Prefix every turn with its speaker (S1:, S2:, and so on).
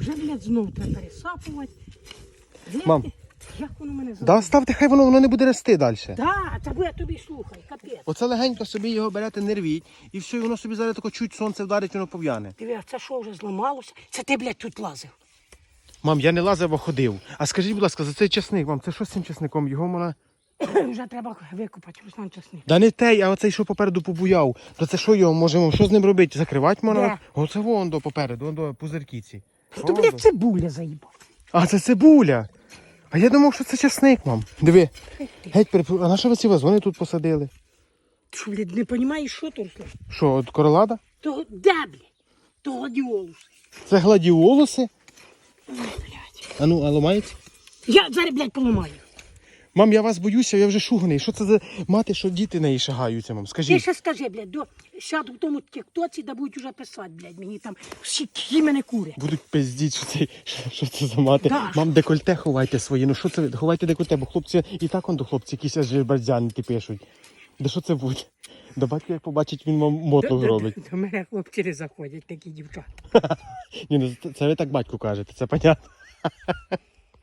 S1: Вже, блядь, знов треба пересапувати. Блядь,
S2: Мам.
S1: Як воно мене
S2: Да, ставте, хай воно, воно не буде рости далі.
S1: Да, це буде тобі слухай, капець.
S2: Оце легенько собі його берете, не рвіть, і все, і воно собі зараз тако чуть сонце вдарить, воно пов'яне.
S1: Диви, це що вже зламалося? Це ти, блядь, тут лазив.
S2: Мам, я не лазив, а ходив. А скажіть, будь ласка, за цей часник, мам, це що з цим часником? Його можна.
S1: Вже треба викопати, Руслан чесник.
S2: Да не той, а оцей, що попереду побуяв. То це що його можемо? Що з ним робити? Закривати можна? Оце вон до попереду, вон до пузирки ці.
S1: То,
S2: Вон
S1: блядь, цибуля заїбав.
S2: А це цибуля. А я думав, що це часник, мам. Диви. Геть переп... А на що ви ці вазони тут посадили?
S1: Ти що, блядь, не розумієш, що то, Руслан?
S2: Що, от королада?
S1: То де, блядь? То гладіолуси.
S2: Це гладіолуси?
S1: Блядь.
S2: А ну, а ломається?
S1: Я зараз, блядь, поламаю.
S2: Мам, я вас боюся, я вже шуганий. Що це за мати, що діти неї шагаються, мам?
S1: Ти
S2: Скажіть.
S1: ще скажи, блядь, до, сяду в тому тіктоці, де будуть уже писати, блядь, мені там всі ті мене кури.
S2: Будуть пиздіть, що це, що, що це за мати.
S1: Да.
S2: Мам, декольте ховайте свої. Ну що це? ви? Ховайте декольте, бо хлопці і так он до хлопці якісь аж бардзянки пишуть. Да що це буде? До батька як побачить, він вам мотлух робить.
S1: До мене хлопці не заходять, такі дівчата.
S2: Ні, ну це ви так батьку кажете, це понятно.